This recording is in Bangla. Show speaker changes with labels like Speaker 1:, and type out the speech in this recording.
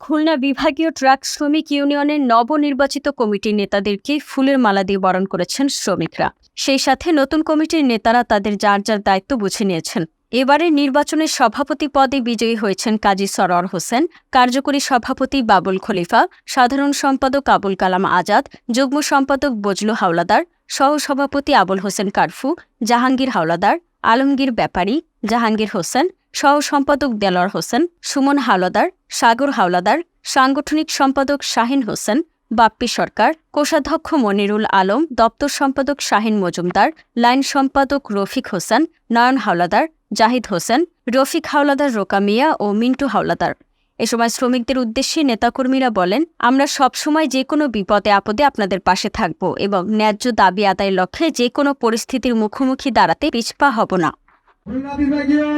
Speaker 1: খুলনা বিভাগীয়
Speaker 2: ট্রাক শ্রমিক ইউনিয়নের নবনির্বাচিত কমিটির নেতাদেরকে ফুলের মালা দিয়ে বরণ করেছেন শ্রমিকরা। সেই সাথে নতুন কমিটির নেতারা তাদের যার যার দায়িত্ব বুঝে নিয়েছেন। এবারের নির্বাচনে সভাপতি পদে বিজয়ী হয়েছেন কাজী সরওয়ার হোসেন, কার্যকরী সভাপতি বাবুল খলিফা, সাধারণ সম্পাদক আবুল কালাম আজাদ, যুগ্ম সম্পাদক বজলু হাওলাদার সহ সভাপতি আবুল হোসেন কারফু, জাহাঙ্গীর হাওলাদার, আলমগীর ব্যাপারী, জাহাঙ্গীর হোসেন সহ সম্পাদক দেলোয়ার হোসেন, সুমন হাওলাদার, সাগর হাওলাদার, সাংগঠনিক সম্পাদক শাহিন হোসেন, বাপ্পি সরকার, কোষাধ্যক্ষ মনিরুল আলম, দপ্তর সম্পাদক শাহিন মজুমদার, লাইন সম্পাদক রফিক হোসেন, নয়ন হাওলাদার, জাহিদ হোসেন, রফিক হাওলাদার রোকামিয়া ও মিন্টু হাওলাদার। এ সময় শ্রমিকদের উদ্দেশ্যে নেতাকর্মীরা বলেন, আমরা সবসময় যে কোনো বিপদে আপদে আপনাদের পাশে থাকব এবং ন্যায্য দাবি আদায়ের লক্ষ্যে যে কোনো পরিস্থিতির মুখোমুখি দাঁড়াতে পিছপা হব না।
Speaker 1: বিভাগীয়